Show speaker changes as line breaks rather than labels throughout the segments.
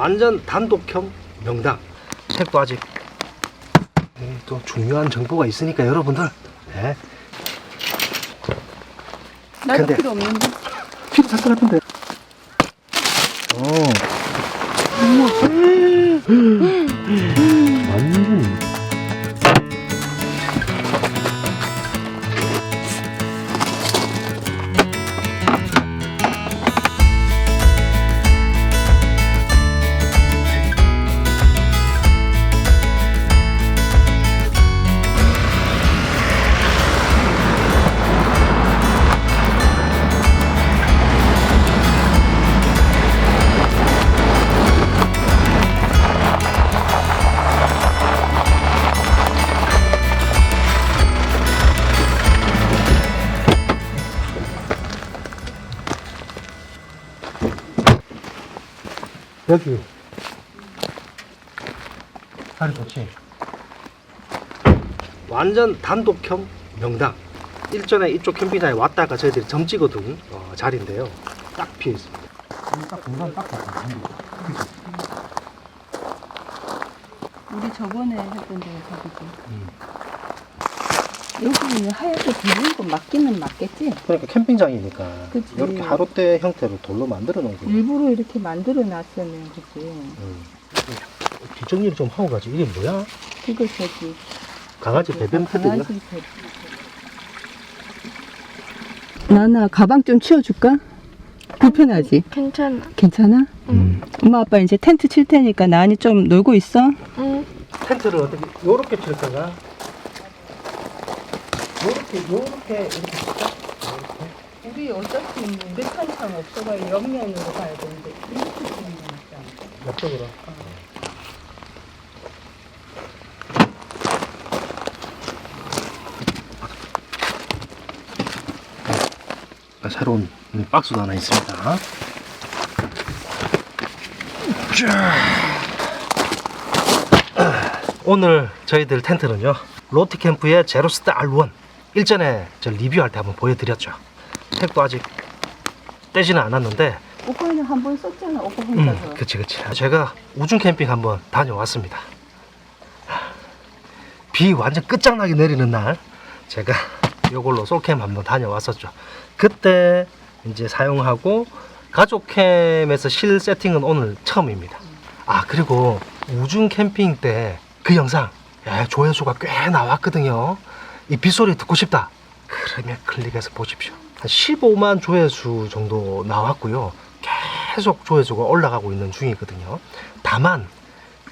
완전 단독형 명당. 택도 아직 음, 또 중요한 정보가 있으니까 여러분들 네.
나도
근데-
필요 없는데.
필요 샀을 같은데. 어. 여기. 자리 좋지? 완전 단독형 명당. 일전에 이쪽 캠핑장에 왔다가 저희들이 점 찍어둔 어, 자리인데요. 딱 비어 있습니다. 딱 공간 딱 맞거든요.
우리 저번에 했던 데가 거기지.
음.
여기는 하얗게 비는 건 맞기는 맞겠지?
그러니까 캠핑장이니까
그치.
이렇게 하루대 형태로 돌로 만들어 놓은 거예요.
일부러 이렇게 만들어 놨으면 그지.
음. 뒷정리를 좀 하고 가지. 이게 뭐야?
그거 저기.
강아지 배변 패드야?
강아지 패드. 나나 가방 좀 치워줄까? 불편하지?
괜찮아.
괜찮아?
음.
엄마 아빠 이제 텐트 칠 테니까 나은이 좀 놀고 있어.
응.
텐트를 어떻게 요렇게 칠 거가? 요렇게 요렇게 이렇게 칠까? 요렇게?
우리 어차피 메탄상 없어가 옆면으로 가야 되는데 이렇게 치는 거니까.
옆쪽으로. 아, 새로운 박스도 하나 있습니다. 자. 오늘 저희들 텐트는요 로티캠프의 제로스트 R1 일전에 저 리뷰할 때 한번 보여드렸죠 택도 아직 떼지는 않았는데
오빠는 한 번 썼잖아. 오빠
음,
혼자서.
그치, 그치. 제가 우중 캠핑 한번 다녀왔습니다. 비 완전 끝장나게 내리는 날, 제가 요걸로 솔캠 한번 다녀왔었죠. 그때 이제 사용하고 가족캠에서 실 세팅은 오늘 처음입니다. 아, 그리고 우중 캠핑 때 그 영상, 예, 조회수가 꽤 나왔거든요. 이 빗소리 듣고 싶다. 그러면 클릭해서 보십시오. 한 15만 조회수 정도 나왔고요. 계속 조회수가 올라가고 있는 중이거든요. 다만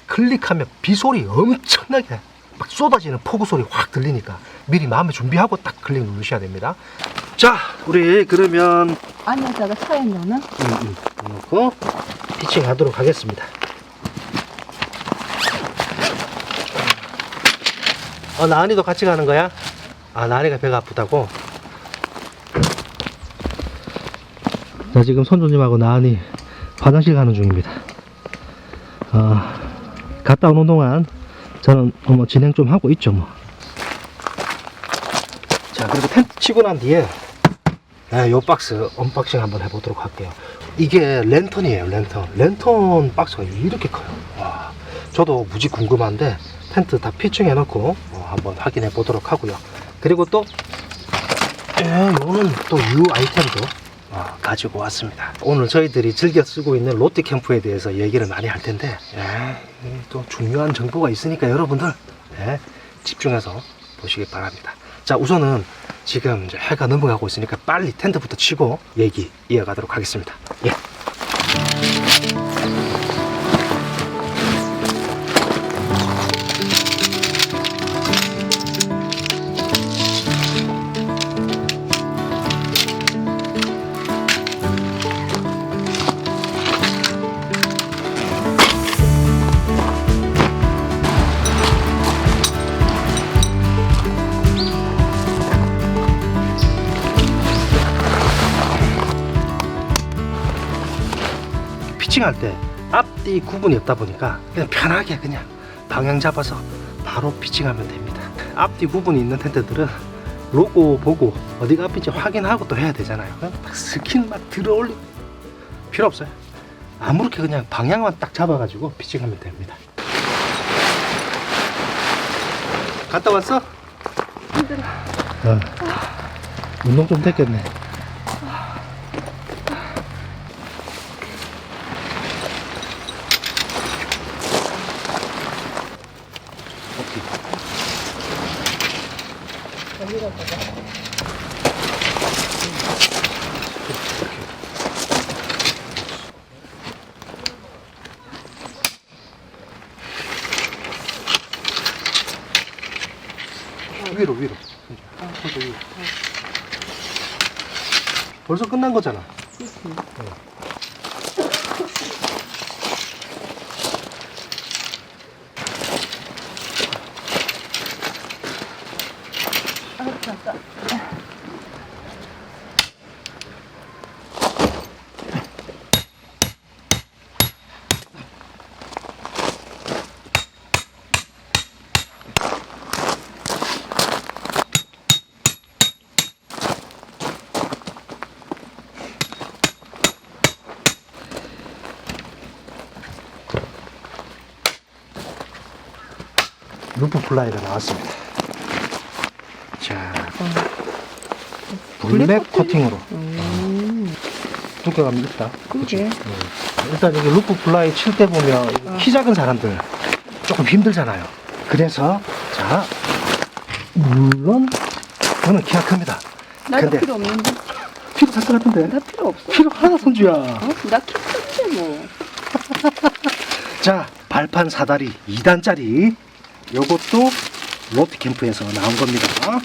클릭하면 비소리 엄청나게 막 쏟아지는 폭우 소리 확 들리니까 미리 마음의 준비하고 딱 클릭 누르셔야 됩니다. 자, 우리 그러면
안에다가 차에 넣나?
음, 음, 넣고 피칭하도록 하겠습니다. 어, 나은이도 같이 가는 거야? 아, 나은이가 배가 아프다고? 자, 지금 손주님하고 나은이 화장실 가는 중입니다. 아, 갔다 오는 동안 저는 뭐 진행 좀 하고 있죠, 뭐. 자, 그리고 텐트 치고 난 뒤에 네, 요 박스 언박싱 한번 해보도록 할게요. 이게 랜턴이에요, 랜턴. 랜턴 박스가 이렇게 커요. 와, 저도 무지 궁금한데 텐트 다 피칭해 놓고 어, 한번 확인해 보도록 하고요. 그리고 또, 예, 요는 또 유 아이템도 어, 가지고 왔습니다. 오늘 저희들이 즐겨 쓰고 있는 롯데 캠프에 대해서 얘기를 많이 할 텐데, 예, 이또 중요한 정보가 있으니까 여러분들 예, 집중해서 보시기 바랍니다. 자, 우선은 지금 이제 해가 넘어가고 있으니까 빨리 텐트부터 치고 얘기 이어가도록 하겠습니다. 피칭할 때 앞뒤 구분이 없다 보니까 그냥 편하게 그냥 방향 잡아서 바로 피칭하면 됩니다. 앞뒤 구분이 있는 텐트들은 로고 보고 어디가 앞인지 확인하고 또 해야 되잖아요. 막 스킨 막 들어올리 필요 없어요. 아무렇게 그냥 방향만 딱 잡아가지고 피칭하면 됩니다. 갔다 왔어?
힘들어.
어. 운동 좀 됐겠네. 오케이.
어디 갔다가.
위로 위로. 손도 위로. 벌써 끝난 거잖아.
그치. 아, 잠깐.
루프 플라이가 나왔습니다. 자,
블랙
코팅으로
음,
두께감이 있다.
그러게.
음. 일단 여기 루프 플라이 칠 때 보면
어.
키 작은 사람들 조금 힘들잖아요. 그래서 자 물론 저는 키가 큽니다.
나도
근데-
필요 없는데.
필요 살것 같은데
나 필요 없어.
필요 하나 손주야.
어? 나키 큰데 뭐.
자 발판 사다리 2단짜리 요것도 로트 캠프에서 나온 겁니다. 자,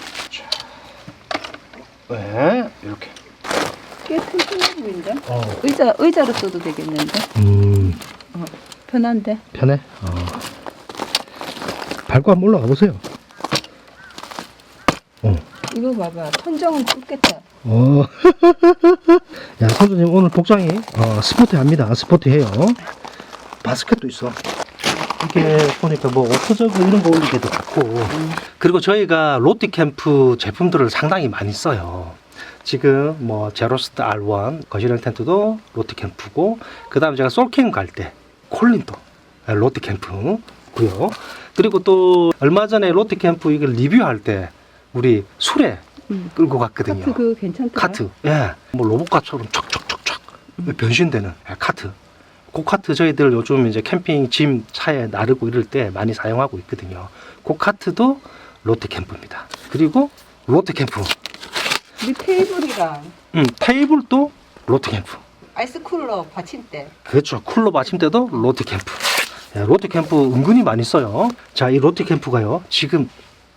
네 이렇게.
꽤 튼튼해 보인다.
어.
의자, 의자로 써도 되겠는데?
음
편한데?
편해. 어. 밟고 한번 올라가 보세요. 어.
이거 봐봐. 천정은 뚫겠다.
어. 야, 선주님 오늘 복장이 어, 스포티합니다. 스포티해요. 바스켓도 있어. 이게 보니까 뭐 오토저그 이런 거 올리기도 좋고. 그리고 저희가 롯데캠프 제품들을 상당히 많이 써요. 지금 뭐 제로스트 R1 거실형 텐트도 롯데캠프고 그 다음에 제가 솔캠 갈 때 콜린도 롯데캠프고요. 그리고 또 얼마 전에 롯데캠프 이걸 리뷰할 때 우리 술에
음.
끌고 갔거든요.
카트 그거 괜찮다.
카트, 예, 뭐 로봇카처럼 척척척척 변신되는 예, 카트. 그 카트 저희들 요즘 이제 캠핑 짐 차에 나르고 이럴 때 많이 사용하고 있거든요. 그 카트도 롯데 캠프입니다. 그리고 롯데 캠프,
우리 테이블이랑
음, 테이블도 롯데 캠프.
아이스쿨러 받침대.
그렇죠. 쿨러 받침대도 롯데 캠프. 예, 롯데 캠프 은근히 많이 써요. 자, 이 롯데 캠프가요. 지금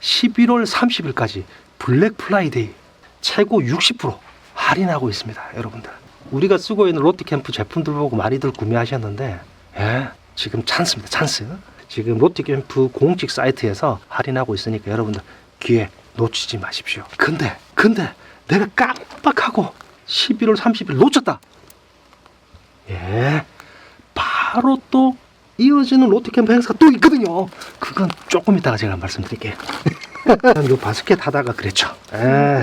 11월 30일까지 블랙 프라이데이 최고 60% 할인하고 있습니다. 여러분들. 우리가 쓰고 있는 롯데 캠프 제품들 보고 많이들 구매하셨는데 예, 지금 찬스입니다. 찬스. 지금 롯데 캠프 공식 사이트에서 할인하고 있으니까 여러분들 기회 놓치지 마십시오. 근데 근데 내가 깜빡하고 11월 30일 놓쳤다. 예. 바로 또 이어지는 롯데캠프 행사가 또 있거든요. 그건 조금 이따가 제가 말씀드릴게요. 요 바스켓 하다가 그랬죠. 에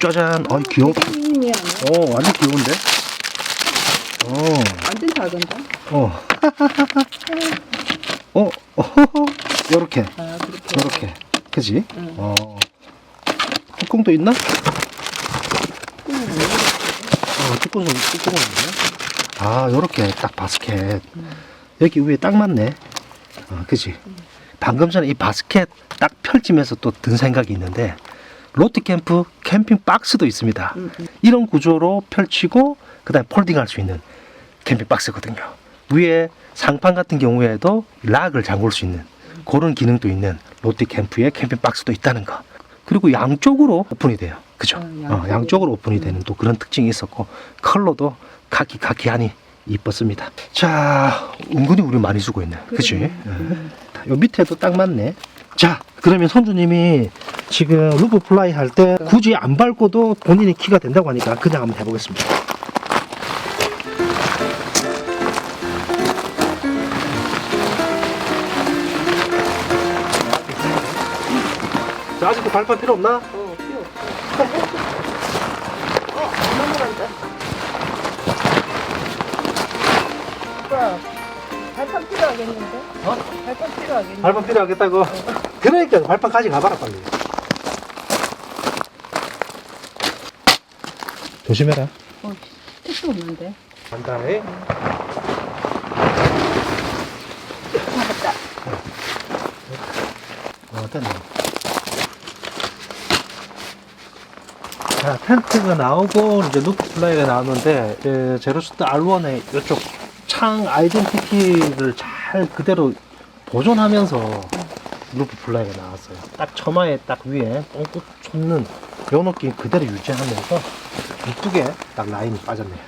짜잔. 어 귀여워.
이 아니야?
어 완전 귀여운데. 어.
완전 작은다.
어. 어. 어. 요렇게.
아, 그렇게.
요렇게. 그지?
응.
어. 뚜껑도 있나?
음,
어, 뚜껑은 뚜껑은 있네. 아, 요렇게 딱 바스켓. 여기 위에 딱 맞네. 어, 그지? 방금 전에 이 바스켓 딱 펼치면서 또 든 생각이 있는데 롯데캠프 캠핑 박스도 있습니다.
음, 음.
이런 구조로 펼치고 그다음에 폴딩할 수 있는 캠핑 박스거든요. 위에 상판 같은 경우에도 락을 잠글 수 있는 그런 기능도 있는 롯데캠프의 캠핑 박스도 있다는 거. 그리고 양쪽으로 오픈이 돼요. 그죠?
어,
어,
양쪽으로.
오픈이 되는 또 그런 특징이 있었고 컬러도 카키 카키하니 이뻤습니다. 자, 은근히 우리 많이 쓰고 있네. 그치? 예. 요 밑에도 딱 맞네. 자, 그러면 선주님이 지금 루프 플라이 할 때 굳이 안 밟고도 본인이 키가 된다고 하니까 그냥 한번 해보겠습니다. 자, 아직도 발판 필요 없나?
어, 필요 없어. 어, 안 넘어간다. 발판 필요하겠는데?
어?
발판 필요하겠는데?
발판 필요하겠다고? 그러니까 발판 가지 가봐라 빨리 조심해라
어, 택도 없는데.
간단해
맞다.
어, 됐네. 자, 텐트가 나오고, 이제 루프 플라이가 나오는데, 이제 제로스트 R1의 이쪽 창 아이덴티티를 잘 그대로 보존하면서 루프 플라이가 나왔어요. 딱 처마에 딱 위에 뻥끗 솟는 요 느낌 그대로 유지하면서 이쁘게 딱 라인이 빠졌네요.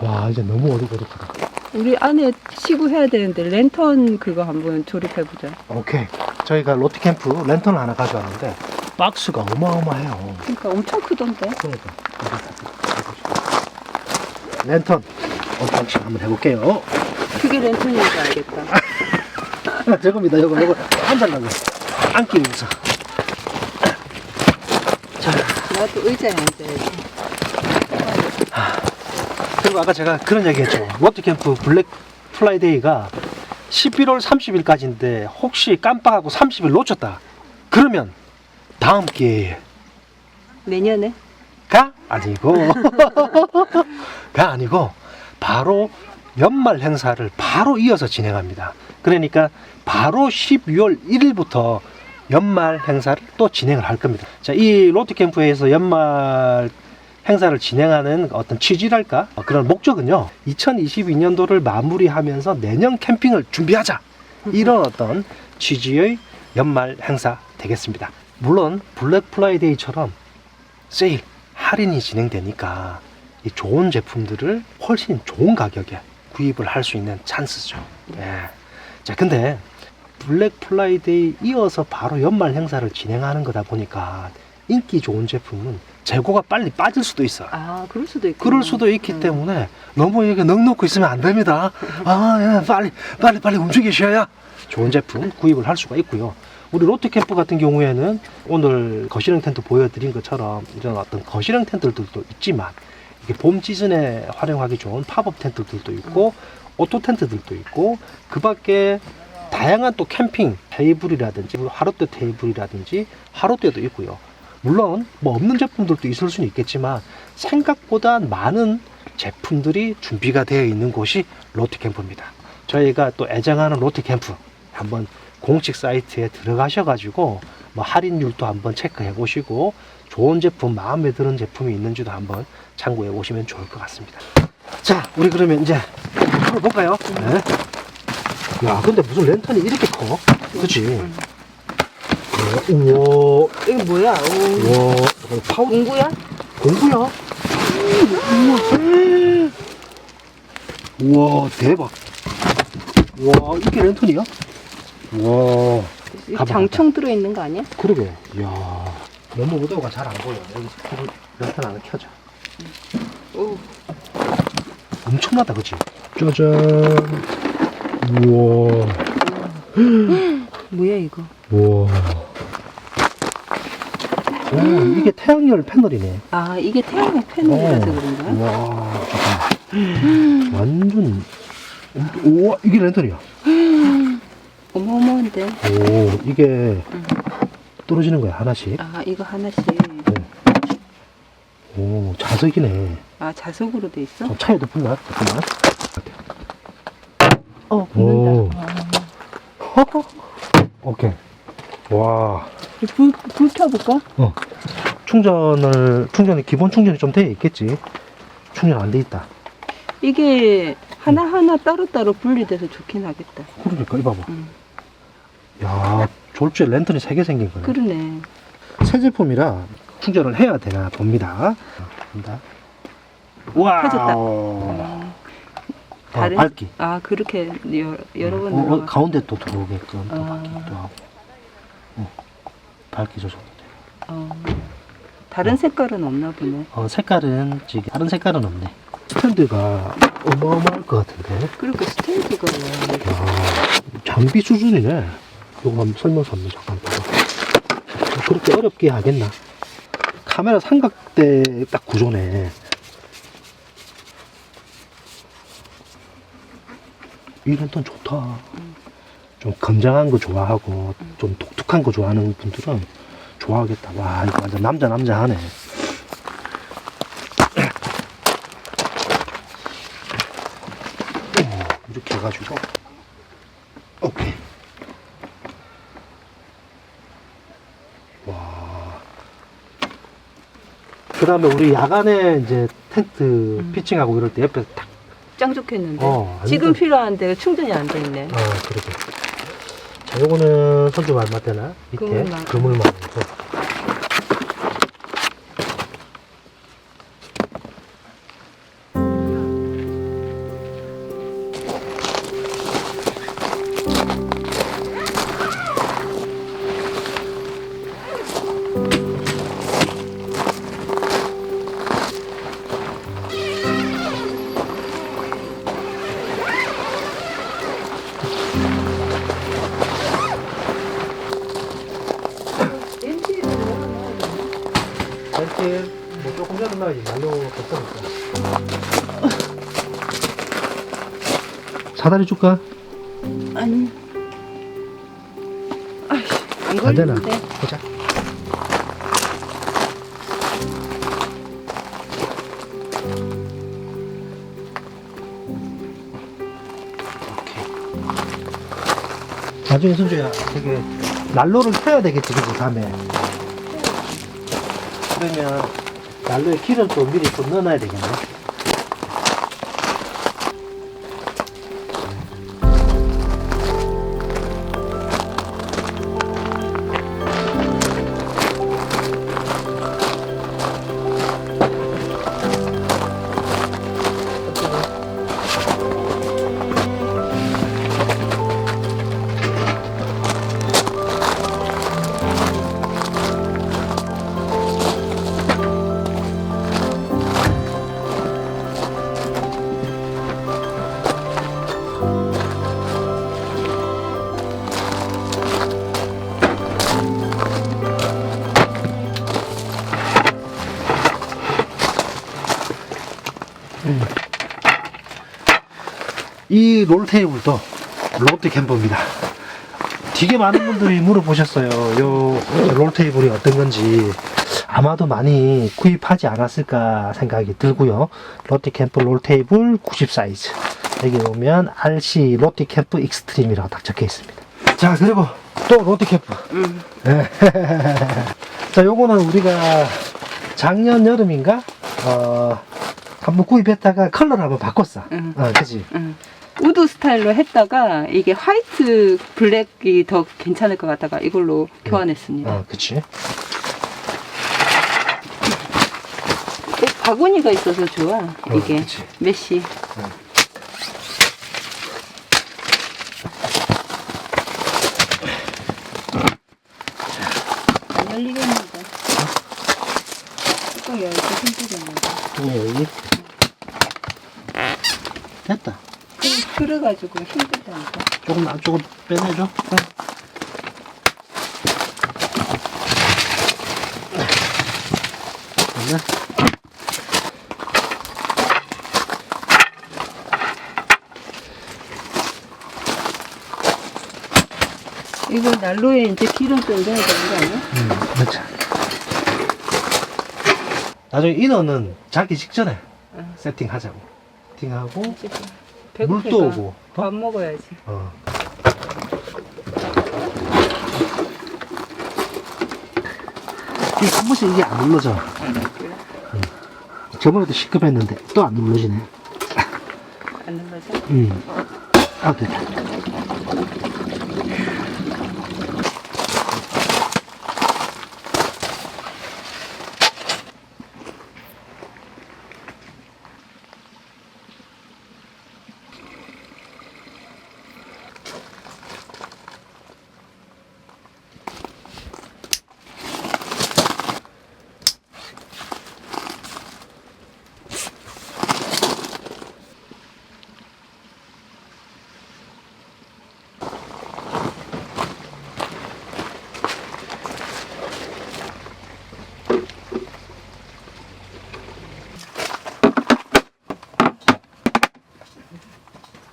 와, 이제 너무 어둑어둑하다.
우리 안에 치고 해야 되는데 랜턴 그거 한번 조립해보자.
오케이. 저희가 롯데캠프 랜턴을 하나 가져왔는데 박스가 어마어마해요.
그러니까 엄청 크던데.
그러니까 랜턴 언박싱 한번 해볼게요.
그게 랜턴인지 알겠다.
저겁니다. 이거 이거 앉으려고 앉기 위해서.
또 의자에 앉아야지.
그리고 아까 제가 그런 얘기 했죠. 롯데캠프 블랙 프라이데이가 11월 30일까지인데 혹시 깜빡하고 30일 놓쳤다. 그러면 다음 기회에
내년에?
가 아니고 가 아니고 바로 연말 행사를 바로 이어서 진행합니다. 그러니까 바로 12월 1일부터 연말 행사를 또 진행을 할 겁니다. 자, 이 로트 캠프에서 연말 행사를 진행하는 어떤 취지랄까 어, 그런 목적은요. 2022년도를 마무리하면서 내년 캠핑을 준비하자 이런 어떤 취지의 연말 행사 되겠습니다. 물론 블랙 프라이데이처럼 세일 할인이 진행되니까 이 좋은 제품들을 훨씬 좋은 가격에 구입을 할 수 있는 찬스죠. 예. 자, 근데 블랙 프라이데이 이어서 바로 연말 행사를 진행하는 거다 보니까 인기 좋은 제품은 재고가 빨리 빠질 수도 있어요.
아, 그럴 수도 있고.
그럴 수도 있기 때문에 너무 이렇게 넉넉고 있으면 안 됩니다. 아, 예, 빨리, 빨리, 빨리 움직이셔야 좋은 제품 구입을 할 수가 있고요. 우리 롯데캠프 같은 경우에는 오늘 거실형 텐트 보여드린 것처럼 이런 어떤 거실형 텐트들도 있지만 이게 봄 시즌에 활용하기 좋은 팝업 텐트들도 있고 오토 텐트들도 있고 그 밖에 다양한 또 캠핑 테이블이라든지 하루대 테이블이라든지 하루대도 있고요. 물론 뭐 없는 제품들도 있을 수는 있겠지만 생각보다 많은 제품들이 준비가 되어 있는 곳이 롯데캠프입니다. 저희가 또 애정하는 롯데캠프 한번 공식 사이트에 들어가셔가지고 뭐 할인율도 한번 체크해 보시고 좋은 제품 마음에 드는 제품이 있는지도 한번 참고해 보시면 좋을 것 같습니다. 자, 우리 그러면 이제 한번 볼까요? 네. 야, 근데 무슨 랜턴이 이렇게 커? 그치? 네, 우와,
이거 뭐야? 오,
우와, 잠깐 파우
공구야?
공구야? 우와, 대박. 우와, 이게 랜턴이야? 우와,
이거
가봐,
장청 들어있는 거 아니야?
그러게. 이야, 너무 오도가 잘 안 보여. 여기 불을 랜턴 안에 켜져.
오,
엄청나다, 그치? 짜잔. 우와,
뭐야 이거?
우와. 오, 이게 태양열 패널이네.
아, 이게 태양광 패널이라서 그런가?
와. 완전. 우와, 이게 랜턴이야.
어마어마한데.
오, 이게 떨어지는 거야, 하나씩.
아, 이거 하나씩.
오, 자석이네.
아, 자석으로 돼 있어?
좀 차이도 붙나? 잠깐만.
어,
오.
붙는다. 아.
오케이. 와.
불, 불 켜볼까?
충전을, 충전이, 기본 충전이 좀돼 있겠지. 충전 안 돼 있다.
이게 하나하나 따로따로 분리돼서 좋긴 하겠다.
그러니까, 이거 봐봐.
응.
야, 졸주에 랜턴이 세개 생긴 거네.
그러네.
새 제품이라 충전을 해야 되나 봅니다. 본다. 와.
켜졌다.
어,
음, 다른
밝기.
아 그렇게 여러, 여러 번
어, 어. 가운데 또 들어오게끔 또
아.
밝기도 하고. 어, 밝기 조절도 돼.
어, 다른 색깔은 없나 보네.
어, 색깔은 지금 다른 색깔은 없네. 스탠드가 어마어마할 것 같은데.
그리고 스탠드가
야, 장비 수준이네. 이거 한번 설명서 한번 잠깐 봐봐. 그렇게 어렵게 하겠나? 카메라 삼각대 딱 구조네. 이 랜턴 좋다. 좀 건장한 거 좋아하고 좀 독특한 거 좋아하는 분들은 좋아하겠다. 와 이거 완전 남자 남자 하네. 오, 이렇게 해가지고 오케이. 와. 그 다음에 우리 야간에 이제 텐트 피칭하고 이럴 때 옆에 탁,
짱 좋겠는데.
어,
지금
완전-
필요한데 충전이 안 돼 있네.
아, 그러게. 자, 요거는 손좀 얼마 되나? 밑에
그물망.
그물망 전에 나가지 날로 됐으니까. 사다리 줄까?
아니. 아이씨,
안안 되나?
걸리는데.
보자. 오케이. 나중에 순주야 되게 난로를 켜야 되겠지 그지 밤에 그러면 난로에 기름 또 미리 또 넣어놔야 되겠네 이 롤테이블도 롯데 캠퍼입니다. 되게 많은 분들이 물어보셨어요. 요 롤테이블이 어떤 건지 아마도 많이 구입하지 않았을까 생각이 들고요. 롯데 캠프 롤테이블 90 사이즈. 여기 보면 RC 롯데 캠프 익스트림이라고 딱 적혀 있습니다. 자, 그리고 또 롯데 캠프.
음.
자, 요거는 우리가 작년 여름인가? 어, 한번 구입했다가 컬러를 한번 바꿨어.
응.
어, 그지?
응. 우드 스타일로 했다가 이게 화이트 블랙이 더 괜찮을 것 같다가 이걸로 교환했습니다.
어, 그치?
또 바구니가 있어서 좋아. 이게
그치.
메쉬. 안 열리겠는데. 뚜껑 열기 힘들겠는데.
네, 여기. 됐다.
그- 그래가지고 힘들다니까.
조금 안쪽으로 빼내줘. 됐나?
이거 난로에 이제 기름 좀 넣어야 되는 거 아니야?
음, 그렇지. 나중에 인어는 자기 직전에
응.
세팅하자고. 세팅하고,
배고프니까
물도 오고.
밥 먹어야지.
어. 한 번씩 이게 안 눌러져. 저번에도 시급했는데 또 안 눌러지네.
안 눌러져?
음. 아, 됐다.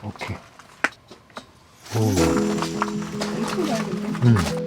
오케이.
오. 음.